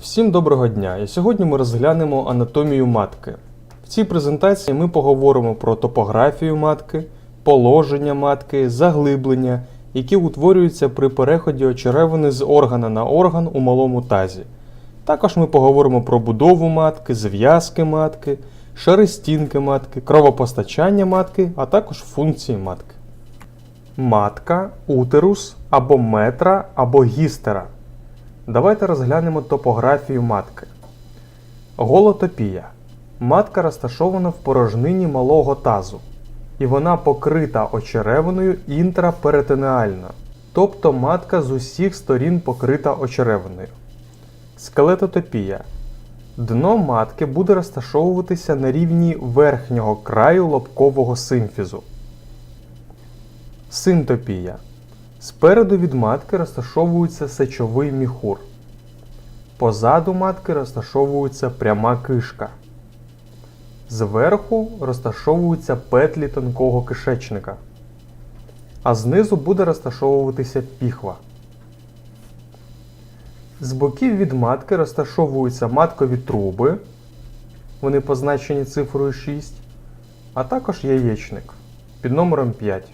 Всім доброго дня! І сьогодні ми розглянемо анатомію матки. В цій презентації ми поговоримо про топографію матки, положення матки, заглиблення, які утворюються при переході очеревини з органа на орган у малому тазі. Також ми поговоримо про будову матки, зв'язки матки, шари стінки матки, кровопостачання матки, а також функції матки. Матка, утерус або метра або гістера. Давайте розглянемо топографію матки. Голотопія. Матка розташована в порожнині малого тазу, і вона покрита очеревиною інтраперитонеально, тобто матка з усіх сторін покрита очеревиною. Скелетотопія. Дно матки буде розташовуватися на рівні верхнього краю лобкового симфізу. Синтопія. Спереду від матки розташовується сечовий міхур. Позаду матки розташовується пряма кишка. Зверху розташовуються петлі тонкого кишечника. А знизу буде розташовуватися піхва. З боків від матки розташовуються маткові труби. Вони позначені цифрою 6, а також яєчник під номером 5.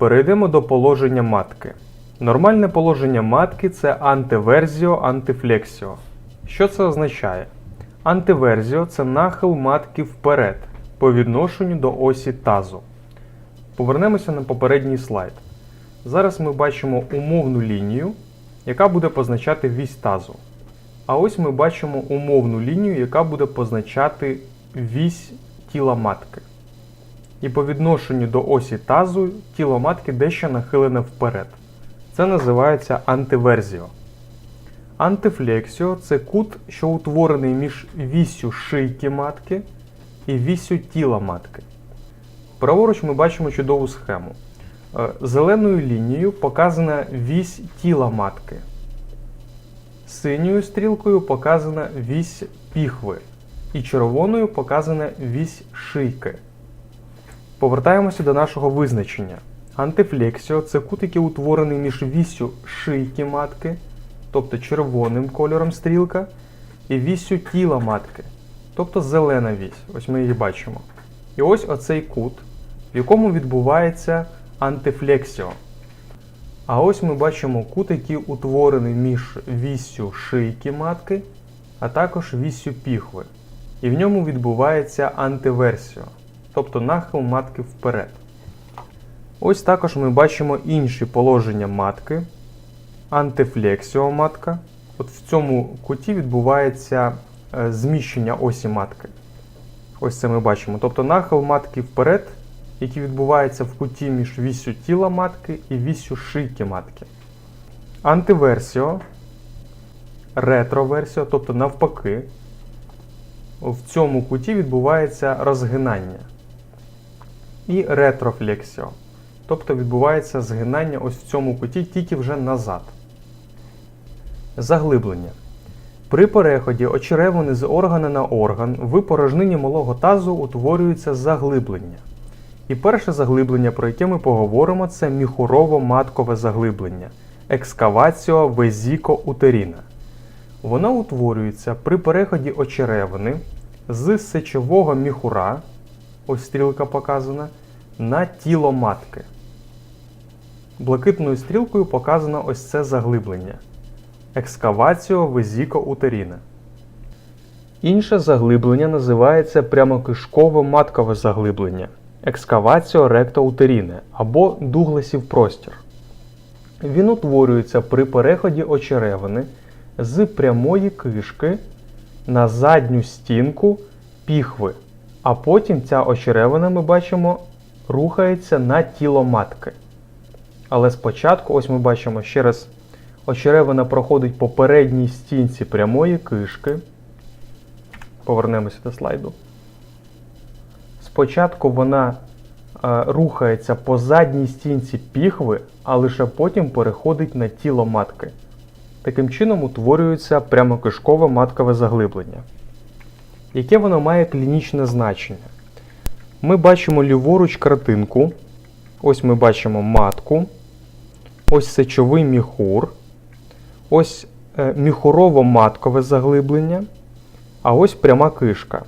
Перейдемо до положення матки. Нормальне положення матки це антиверзіо антифлексіо. Що це означає? Антиверзіо це нахил матки вперед по відношенню до осі тазу. Повернемося на попередній слайд. Зараз ми бачимо умовну лінію, яка буде позначати вісь тазу. А ось ми бачимо умовну лінію, яка буде позначати вісь тіла матки. І по відношенню до осі тазу тіло матки дещо нахилене вперед. Це називається антиверзіо. Антифлексіо це кут, що утворений між віссю шийки матки і віссю тіла матки. Праворуч ми бачимо чудову схему. Е, Зеленою лінією показана вісь тіла матки. Синьою стрілкою показана вісь піхви. І червоною показана вісь шийки. Повертаємося до нашого визначення. Антифлексіо це кут, який утворений між віссю шийки матки, тобто червоним кольором стрілка, і віссю тіла матки, тобто зелена вісь. Ось ми її бачимо. І ось оцей кут, в якому відбувається антифлексіо. А ось ми бачимо кут, який утворений між віссю шийки матки, а також віссю піхви. І в ньому відбувається антиверсіо тобто нахил матки вперед. Ось також ми бачимо інші положення матки, антифлексіо матка. От в цьому куті відбувається е, зміщення осі матки. Ось це ми бачимо. Тобто нахил матки вперед, який відбувається в куті між віссю тіла матки і віссю шийки матки. Антиверсіо, ретроверсіо, тобто навпаки, в цьому куті відбувається розгинання і ретрофлексіо. Тобто відбувається згинання ось в цьому куті тільки вже назад. Заглиблення. При переході очеревини з органа на орган в порожнині малого тазу утворюється заглиблення. І перше заглиблення, про яке ми поговоримо, це міхурово-маткове заглиблення екскаваціо везіко-утеріна. Воно утворюється при переході очеревини з сечового міхура, ось стрілка показана, на тіло матки. Блакитною стрілкою показано ось це заглиблення. Екскаваціо везіко-утеріна. Інше заглиблення називається прямокишкове маткове заглиблення екскаваціо ректоутеріне або дугласів простір. Він утворюється при переході очеревини з прямої кишки на задню стінку піхви, а потім ця очеревина ми бачимо рухається на тіло матки. Але спочатку, ось ми бачимо ще раз, очеревина проходить по передній стінці прямої кишки. Повернемося до слайду. Спочатку вона е, рухається по задній стінці піхви, а лише потім переходить на тіло матки. Таким чином утворюється прямокишкове маткове заглиблення. Яке воно має клінічне значення? Ми бачимо ліворуч картинку. Ось ми бачимо матку. Ось сечовий міхур. Ось е, міхурово-маткове заглиблення, а ось пряма кишка.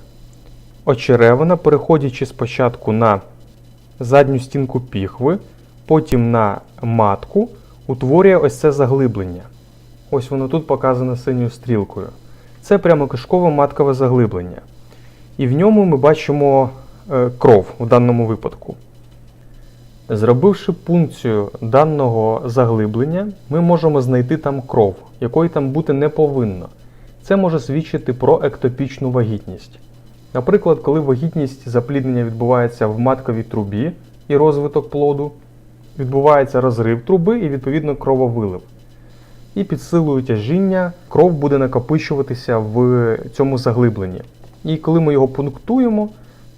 Очеревина, переходячи спочатку на задню стінку піхви, потім на матку, утворює ось це заглиблення. Ось воно тут показано синьою стрілкою. Це прямокишкове маткове заглиблення. І в ньому ми бачимо е, кров у даному випадку. Зробивши пункцію даного заглиблення, ми можемо знайти там кров, якої там бути не повинно. Це може свідчити про ектопічну вагітність. Наприклад, коли вагітність запліднення відбувається в матковій трубі і розвиток плоду, відбувається розрив труби і відповідно крововилив. І під силою тяжіння кров буде накопичуватися в цьому заглибленні. І коли ми його пунктуємо,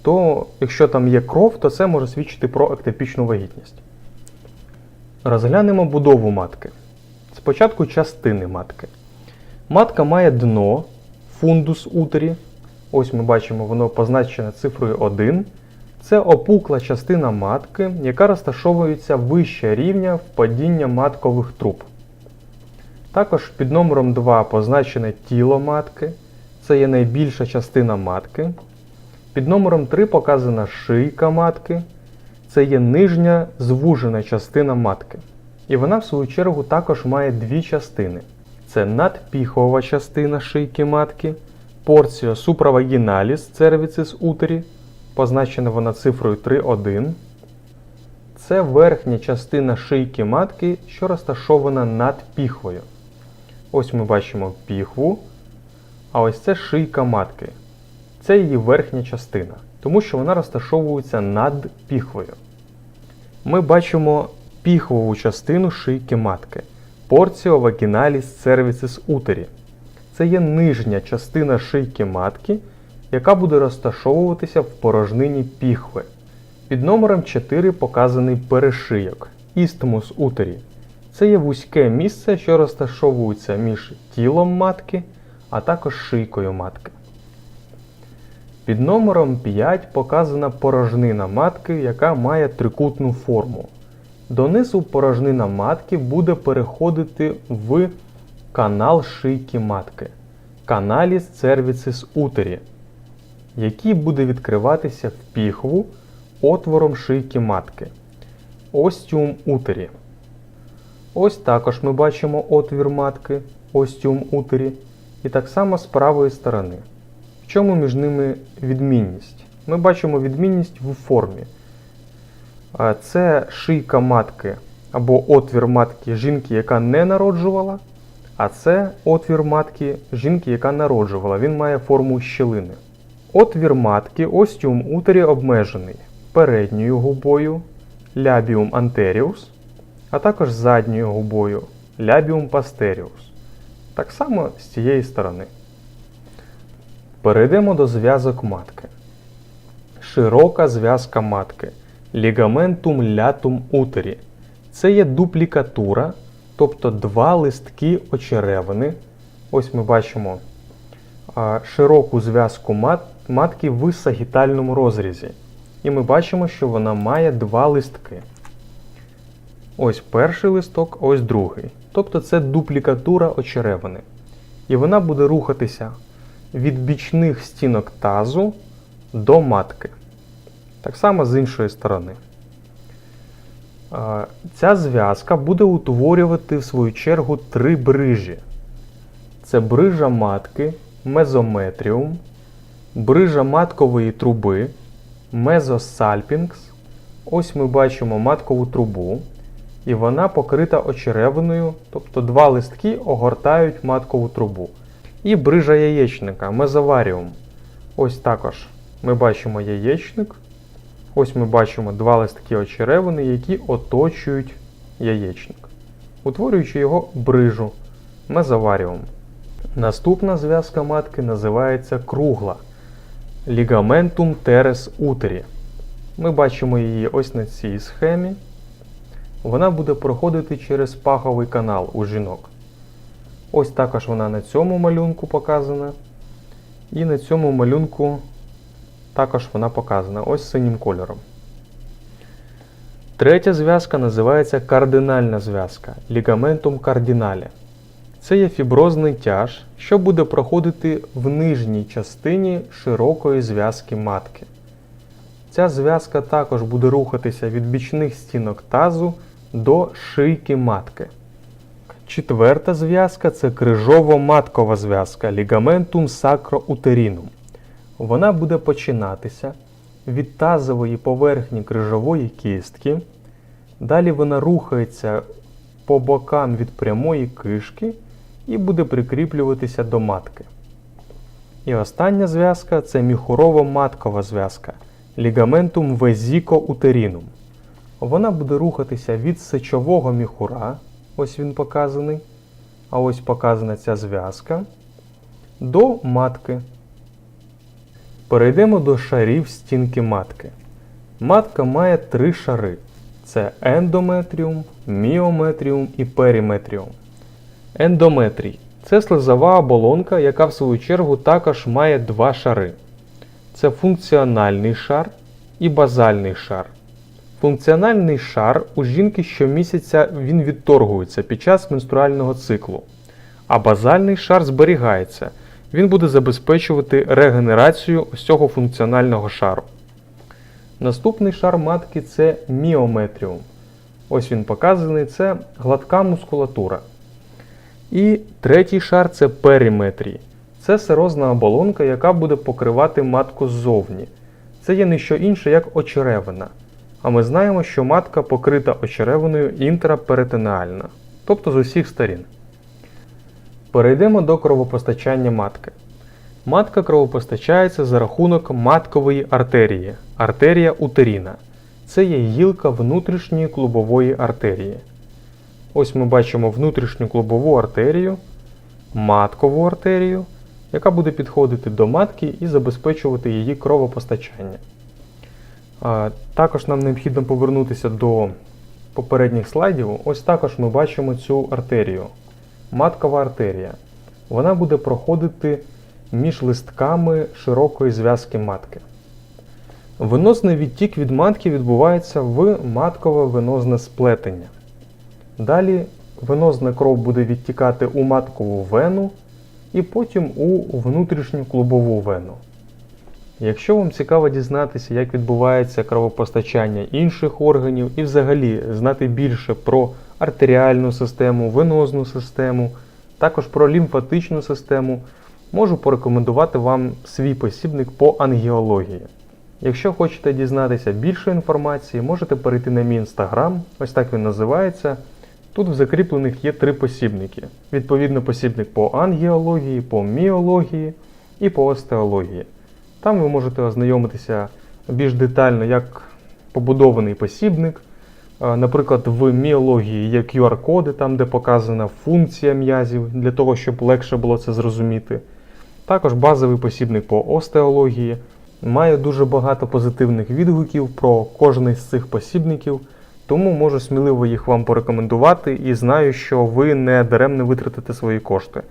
то якщо там є кров, то це може свідчити про ектопічну вагітність. Розглянемо будову матки. Спочатку частини матки. Матка має дно, фундус утері. Ось ми бачимо, воно позначене цифрою 1. Це опукла частина матки, яка розташовується вище рівня впадіння маткових труб. Також під номером 2 позначене тіло матки. Це є найбільша частина матки. Під номером 3 показана шийка матки. Це є нижня звужена частина матки. І вона, в свою чергу, також має дві частини: це надпіхова частина шийки матки, порція supravaginalis cervicis uteri, позначена вона цифрою 3.1. Це верхня частина шийки матки, що розташована над піхвою. Ось ми бачимо піхву, а ось це шийка матки. Це її верхня частина, тому що вона розташовується над піхвою. Ми бачимо піхвову частину шийки матки. Portio vaginalis cervicis uteri. Це є нижня частина шийки матки, яка буде розташовуватися в порожнині піхви. Під номером 4 показаний перешийок істмус утері. Це є вузьке місце, що розташовується між тілом матки, а також шийкою матки. Під номером 5 показана порожнина матки, яка має трикутну форму. Донизу порожнина матки буде переходити в канал шийки матки каналіс cervicis uteri, який буде відкриватися в піхву отвором шийки матки. Остіум утері. Ось також ми бачимо отвір матки, остіум утері, і так само з правої сторони. В чому між ними відмінність? Ми бачимо відмінність в формі. Це шийка матки або отвір матки жінки, яка не народжувала, а це отвір матки жінки, яка народжувала. Він має форму щілини. Отвір матки остіум утері обмежений передньою губою лябіум anterius, а також задньою губою лябіум posterius. Так само з цієї сторони. Перейдемо до зв'язок матки. Широка зв'язка матки. Лігаментум лятум утері. Це є дуплікатура, тобто два листки очеревини. Ось ми бачимо широку зв'язку мат, матки в сагітальному розрізі. І ми бачимо, що вона має два листки. Ось перший листок, ось другий. Тобто це дуплікатура очеревини. І вона буде рухатися від бічних стінок тазу до матки. Так само з іншої сторони. Ця зв'язка буде утворювати в свою чергу три брижі. Це брижа матки, мезометріум, брижа маткової труби, мезосальпінгс. Ось ми бачимо маткову трубу, і вона покрита очеревиною, тобто два листки огортають маткову трубу. І брижа яєчника, мезоваріум. Ось також ми бачимо яєчник. Ось ми бачимо два листки очеревини, які оточують яєчник, утворюючи його брижу мезоваріум. Наступна зв'язка матки називається кругла Ligamentum teres uteri. Ми бачимо її ось на цій схемі. Вона буде проходити через паховий канал у жінок. Ось також вона на цьому малюнку показана. І на цьому малюнку також вона показана ось синім кольором. Третя зв'язка називається кардинальна зв'язка Ligamentum cardinale. Це є фіброзний тяж, що буде проходити в нижній частині широкої зв'язки матки. Ця зв'язка також буде рухатися від бічних стінок тазу до шийки матки. Четверта зв'язка це крижово-маткова зв'язка Ligamentum sacro-uterinum. Вона буде починатися від тазової поверхні крижової кістки. Далі вона рухається по бокам від прямої кишки і буде прикріплюватися до матки. І остання зв'язка це міхурово-маткова зв'язка Ligamentum vesico-uterinum. Вона буде рухатися від сечового міхура, ось він показаний, а ось показана ця зв'язка, до матки. Перейдемо до шарів стінки матки. Матка має три шари: це ендометріум, міометріум і периметріум. Ендометрій це слизова оболонка, яка в свою чергу також має два шари. Це функціональний шар і базальний шар. Функціональний шар у жінки щомісяця він відторгується під час менструального циклу, а базальний шар зберігається. Він буде забезпечувати регенерацію ось цього функціонального шару. Наступний шар матки це міометріум. Ось він показаний, це гладка мускулатура. І третій шар це периметрій. Це серозна оболонка, яка буде покривати матку ззовні. Це є не що інше, як очеревина. А ми знаємо, що матка покрита очеревиною інтраперитонеальна, тобто з усіх сторін. Перейдемо до кровопостачання матки. Матка кровопостачається за рахунок маткової артерії, артерія утеріна. Це є гілка внутрішньої клубової артерії. Ось ми бачимо внутрішню клубову артерію, маткову артерію, яка буде підходити до матки і забезпечувати її кровопостачання. Також нам необхідно повернутися до попередніх слайдів. Ось також ми бачимо цю артерію. Маткова артерія. Вона буде проходити між листками широкої зв'язки матки. Венозний відтік від матки відбувається в маткове венозне сплетення. Далі венозна кров буде відтікати у маткову вену і потім у внутрішню клубову вену. Якщо вам цікаво дізнатися, як відбувається кровопостачання інших органів і взагалі знати більше про артеріальну систему, венозну систему, також про лімфатичну систему, можу порекомендувати вам свій посібник по ангіології. Якщо хочете дізнатися більше інформації, можете перейти на мій інстаграм, ось так він називається. Тут в закріплених є три посібники. Відповідно, посібник по ангіології, по міології і по остеології. Там ви можете ознайомитися більш детально, як побудований посібник. Е, Наприклад, в міології є QR-коди, там де показана функція м'язів, для того, щоб легше було це зрозуміти. Також базовий посібник по остеології. Має дуже багато позитивних відгуків про кожний з цих посібників, тому можу сміливо їх вам порекомендувати і знаю, що ви не даремно витратите свої кошти.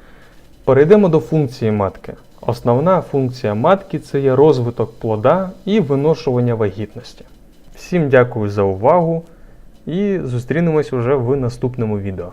Перейдемо до функції матки. Основна функція матки це є розвиток плода і виношування вагітності. Всім дякую за увагу і зустрінемось уже в наступному відео.